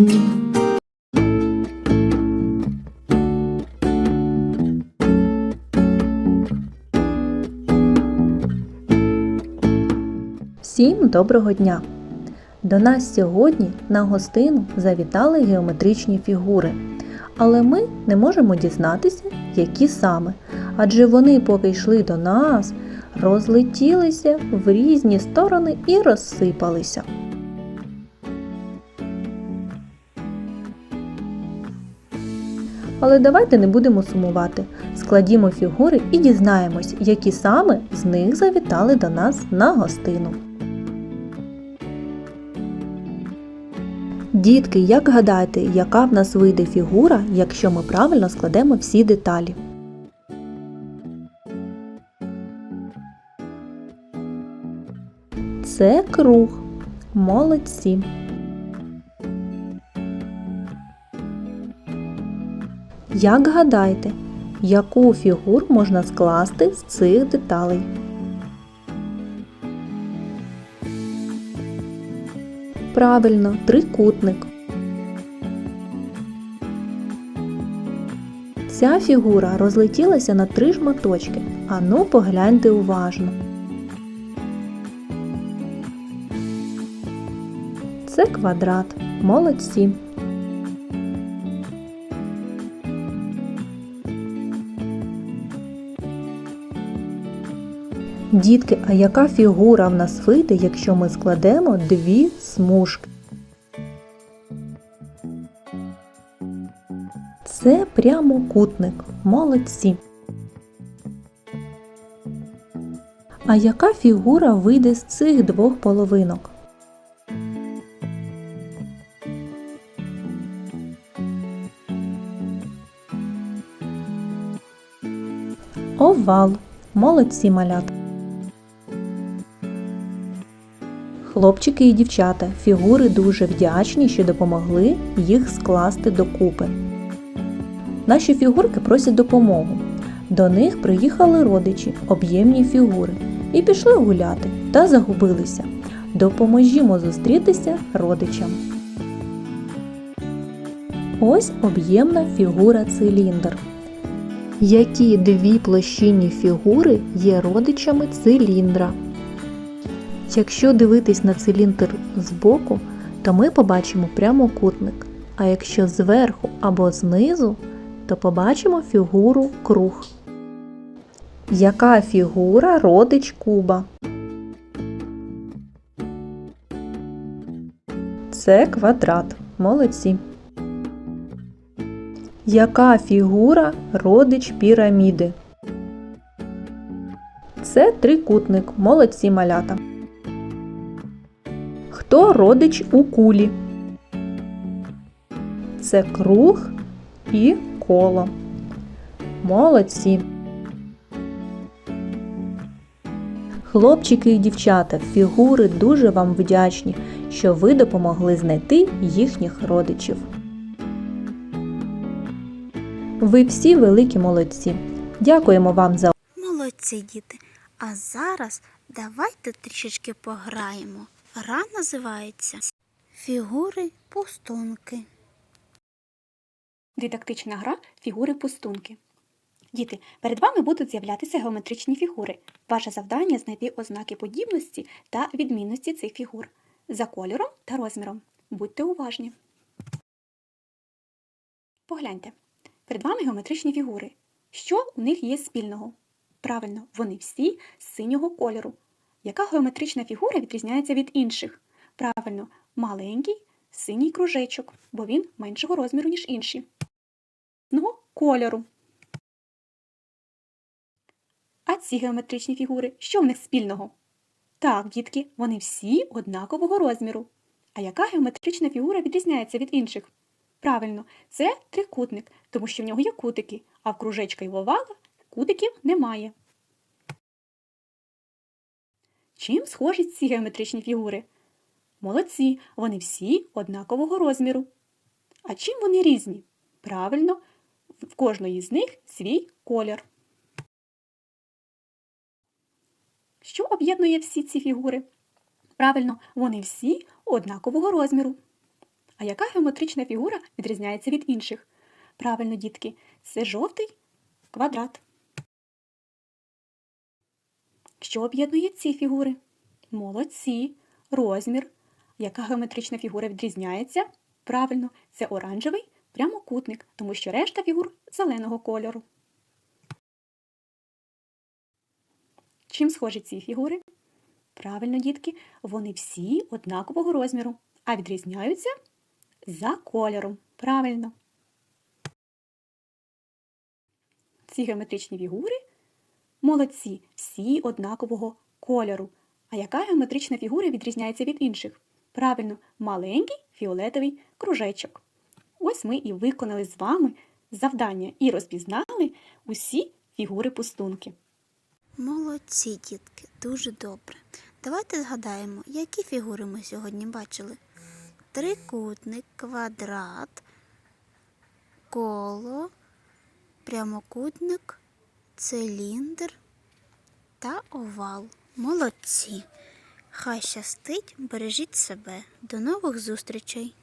Всім доброго дня! До нас сьогодні на гостину завітали геометричні фігури, але ми не можемо дізнатися, які саме, адже вони, поки йшли до нас, розлетілися в різні сторони і розсипалися. Але давайте не будемо сумувати. Складімо фігури і дізнаємось, які саме з них завітали до нас на гостину. Дітки, як гадаєте, яка в нас вийде фігура, якщо ми правильно складемо всі деталі? Це круг. Молодці. Як гадаєте, яку фігуру можна скласти з цих деталей? Правильно, трикутник. Ця фігура розлетілася на три шматочки. Ану, погляньте уважно. Це квадрат. Молодці. Дітки, а яка фігура в нас вийде, якщо ми складемо дві смужки? Це прямокутник. Молодці. А яка фігура вийде з цих двох половинок? Овал. Молодці малята. Хлопчики і дівчата, фігури дуже вдячні, що допомогли їх скласти докупи. Наші фігурки просять допомогу. До них приїхали родичі, об'ємні фігури, і пішли гуляти та загубилися. Допоможімо зустрітися родичам. Ось об'ємна фігура циліндр. Які дві площинні фігури є родичами циліндра? Якщо дивитись на циліндр збоку, то ми побачимо прямокутник, а якщо зверху або знизу, то побачимо фігуру круг. Яка фігура родич куба? Це квадрат. Молодці. Яка фігура родич піраміди? Це трикутник. Молодці малята. Хто родич у кулі? Це круг і коло. Молодці. Хлопчики і дівчата, фігури дуже вам вдячні, що ви допомогли знайти їхніх родичів. Ви всі великі молодці. Дякуємо вам за Молодці, діти. А зараз давайте трішечки пограємо. Гра називається Фігури пустунки. Дидактична гра фігури пустунки. Діти, перед вами будуть з'являтися геометричні фігури. Ваше завдання знайти ознаки подібності та відмінності цих фігур за кольором та розміром. Будьте уважні. Погляньте. Перед вами геометричні фігури. Що у них є спільного? Правильно, вони всі з синього кольору. Яка геометрична фігура відрізняється від інших? Правильно, маленький синій кружечок, бо він меншого розміру, ніж інші. Ну, кольору. А ці геометричні фігури, що в них спільного? Так, дітки, вони всі однакового розміру. А яка геометрична фігура відрізняється від інших? Правильно, це трикутник, тому що в нього є кутики, а в кружечка і в овала кутиків немає. Чим схожі ці геометричні фігури? Молодці, вони всі однакового розміру. А чим вони різні? Правильно, в кожної з них свій колір. Що об'єднує всі ці фігури? Правильно, вони всі однакового розміру. А яка геометрична фігура відрізняється від інших? Правильно, дітки, це жовтий квадрат. Що об'єднує ці фігури? Молодці, розмір. Яка геометрична фігура відрізняється? Правильно, це оранжевий прямокутник, тому що решта фігур зеленого кольору. Чим схожі ці фігури? Правильно, дітки, вони всі однакового розміру, а відрізняються за кольором. Правильно. Ці геометричні фігури молодці, всі однакового кольору. А яка геометрична фігура відрізняється від інших? Правильно, маленький фіолетовий кружечок. Ось ми і виконали з вами завдання і розпізнали усі фігури пустунки. Молодці, дітки, дуже добре. Давайте згадаємо, які фігури ми сьогодні бачили. Трикутник, квадрат, коло, прямокутник, циліндр та овал. Молодці. Хай щастить, бережіть себе. До нових зустрічей!